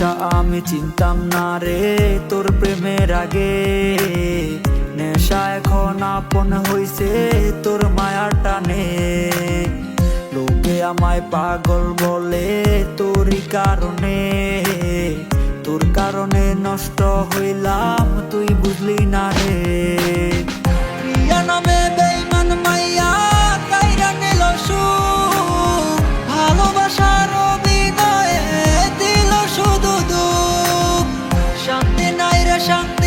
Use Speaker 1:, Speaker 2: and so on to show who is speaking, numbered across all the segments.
Speaker 1: নেশা আমি চিনতাম না রে, তোর প্রেমের আগে। নেশা এখন আপন হইছে, তোর মায়ার টানে। লোকে আমায় পাগল বলে তোরই কারণে। তোর কারণে নষ্ট হইলাম, তুই বুঝলি না রে। প্রিয়া নামে বেইমান মাইয়া। নাই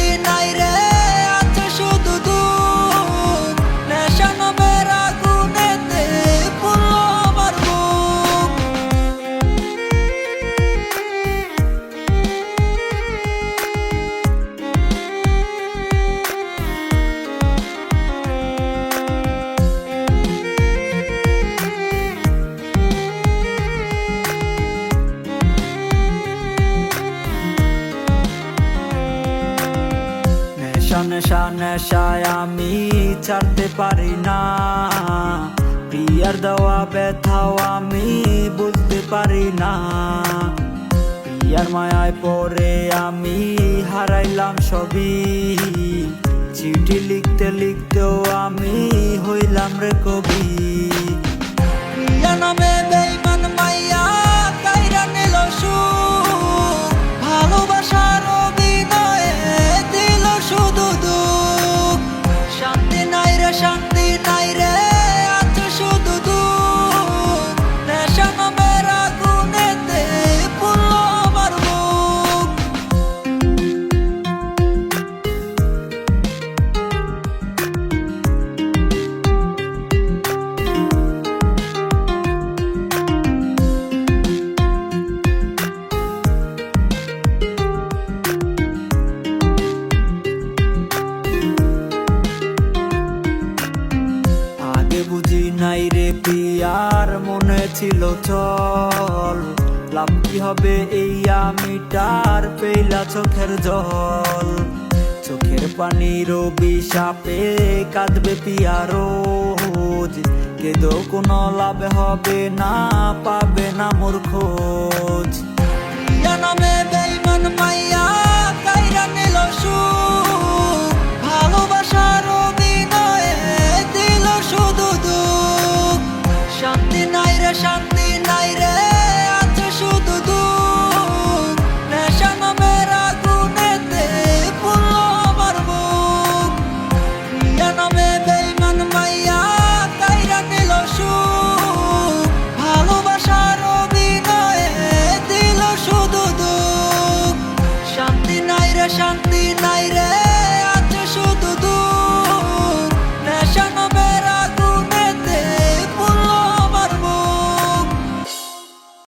Speaker 1: নেশায় আমি ছাড়তে পারি না। প্রিয়ার দেওয়া ব্যথাও আমি বুঝতে পারি না। প্রিয়ার মায়ায় পরে আমি হারাইলাম সবই। চিঠি লিখতে লিখতেও আমি হইলাম রে কবি। প্রিয়া নামে নাই রে পিয়ার, মনে ছিল চল। লাভ কি হবে এই আমিটার? পেইলা চোখের জল। চোখের পানির বিষাপে কাঁদবে পিয়া রোজ। কেদো কোনো লাভ হবে না, পাবে না মোর খোঁজ। নামে বেইমান